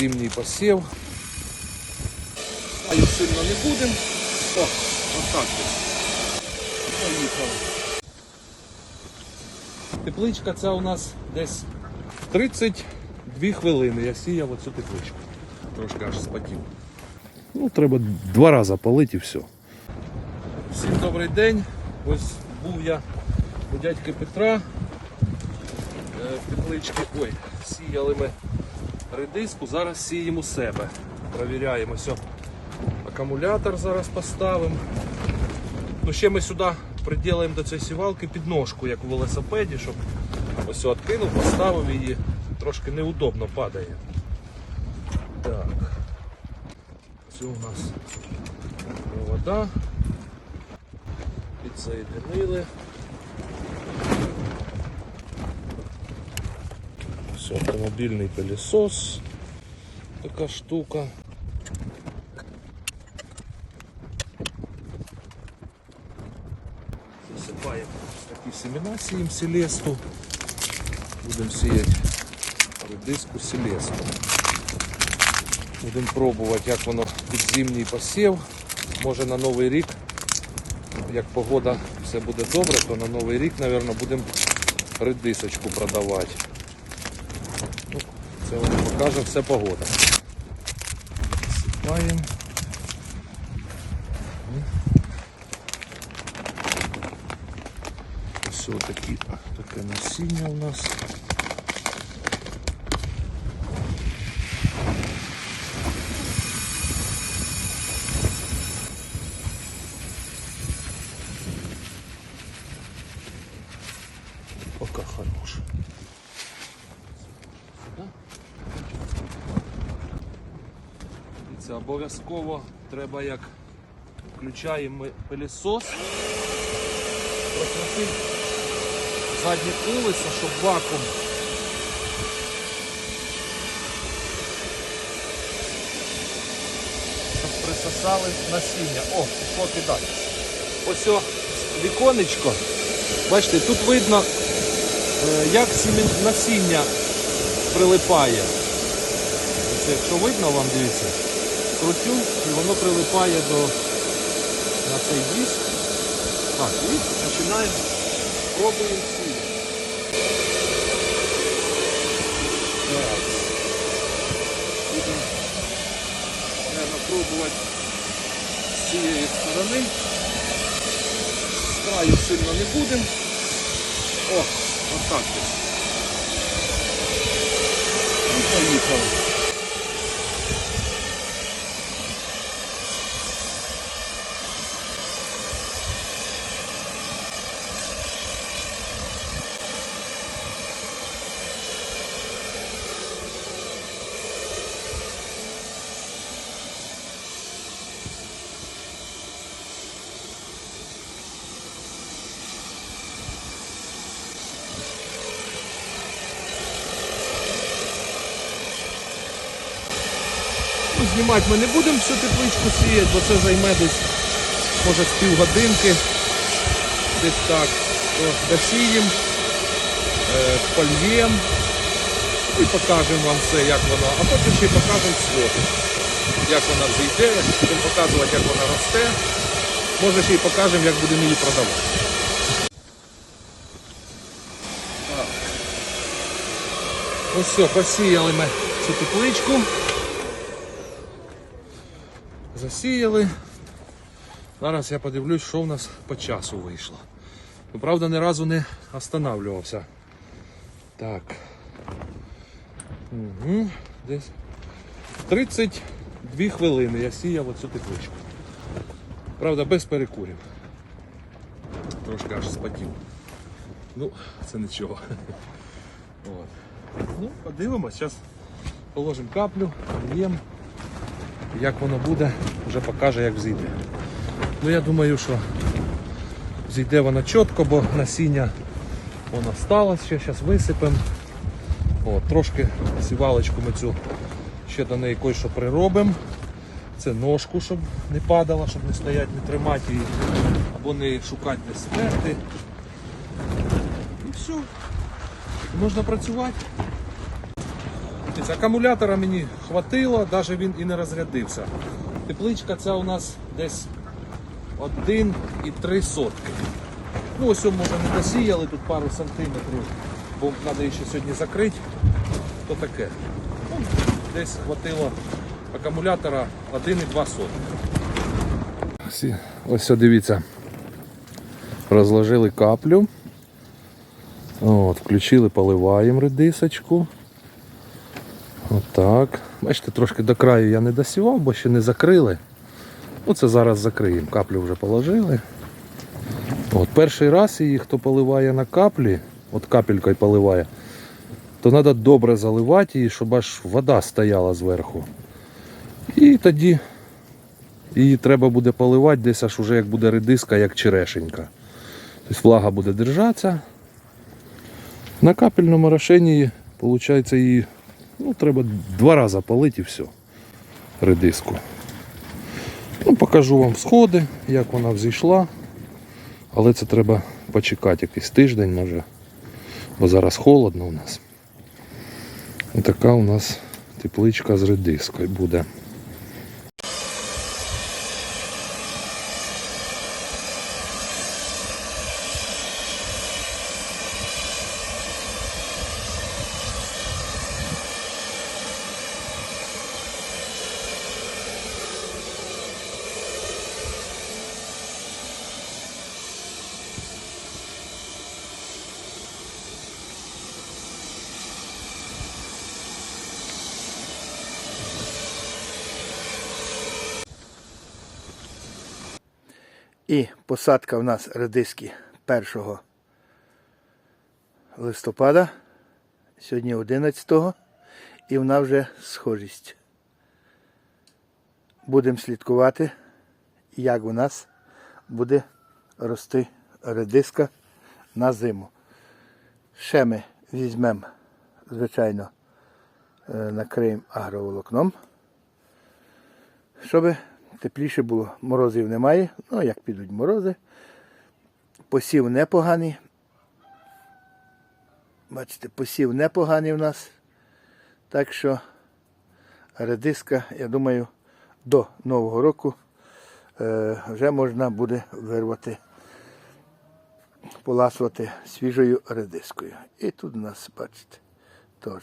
зимній посів. А їх сильно не будемо. О, отак. Поїхали. Тепличка ця у нас десь 32 хвилини. Я сіяв оцю тепличку. Трошки аж спотів. Ну, треба два рази полити і все. Всім добрий день. Ось був я у дядьки Петра. Е, В тепличці. Ой, сіяли ми редиску, зараз сіємо себе. Провіряємо все. Акумулятор зараз поставимо. Ну, ще ми сюди приділаємо до цієї сівалки підножку, як у велосипеді, щоб ось відкинув, поставив її. Трошки неудобно падає. Так. Це у нас провода. Підсоєдинили. Все, автомобільний пилісос. Така штука. Засипаємо такі семена, сіємо селесту. Будемо сіяти редиску селесту. Будемо пробувати, як воно під зимній посів. Може на новий рік як погода все буде добре, то на Новий рік, мабуть, будемо редисочку продавати. Це вам покаже все погода. Сипаємо. Все такі, таке насіння у нас. Це обов'язково треба як включаємо пилісос, прокрутити заднє колесо, щоб вакуум щоб присосали насіння. О, пішло кидати. Ось віконечко. Бачите, тут видно, е, як насіння прилипає. Ось якщо видно вам, дивіться, крутю і воно прилипає до на цей диск. Так, і починаємо пробуємо сіяти. Треба пробувати з цієї сторони. З краю сильно не будемо. О, отак. І поїхали. Знімати ми не будемо всю тепличку сіяти, бо це займе десь, може, з півгодинки. Десь так. Досіємо, е, польємо і покажемо вам все, як воно. А потім ще покажемо своди. Як вона зійде, будемо показувати, як вона росте. Може ще й покажемо, як будемо її продавати. Ось все, посіяли ми цю тепличку. Засіяли. Зараз я подивлюсь, що в нас по часу вийшло. Ну, правда, ні разу не останавливався. Так. Угу. Десь 32 хвилини я сіяв оцю тепличку. Правда, без перекурів. Трошки аж спотів. Ну, це нічого. От. Ну, подивимось, зараз положимо каплю, лємо. Як воно буде, вже покаже, як взійде. Ну я думаю, що зійде воно чітко, бо насіння воно сталося, ще зараз висипемо. О, трошки сівалочку ми цю ще до неї кое-що приробимо. Це ножку, щоб не падала, щоб не стояти, не тримати її, або не шукати де сперти. І все. Можна працювати. Дивіться, Акумулятора мені хватило, навіть він і не розрядився. Тепличка ця у нас десь 1,3 сотки. Ну, ось може не досіяли тут пару сантиметрів, бо треба ще сьогодні закрити. То таке. Ну, десь хватило акумулятора 1,2 сотки. Ось дивіться. Розложили каплю. От, включили, поливаємо редисочку. Отак. Бачите, трошки до краю я не досівав, бо ще не закрили. Ну, це зараз закриємо. Каплю вже положили. От, перший раз її, хто поливає на каплі, от капелькою поливає, то треба добре заливати її, щоб аж вода стояла зверху. І тоді її треба буде поливати десь аж уже як буде редиска, як черешенька. Тобто влага буде держатися. На капельному рашенні, виходить, її ну, треба два рази палити і все. Редиску. Ну, покажу вам сходи, як вона взійшла. Але це треба почекати якийсь тиждень, може. Бо зараз холодно у нас. І така у нас тепличка з редискою буде. І посадка в нас редиски 1 листопада. Сьогодні 11-го. І вона вже схожість. Будемо слідкувати, як у нас буде рости редиска на зиму. Ще ми візьмемо, звичайно, е, накриємо агроволокном, щоб тепліше було. Морозів немає. Ну, як підуть морози. Посів непоганий. Бачите, посів непоганий в нас. Так що редиска, я думаю, до Нового року е, вже можна буде вирвати, поласувати свіжою редискою. І тут у нас, бачите, теж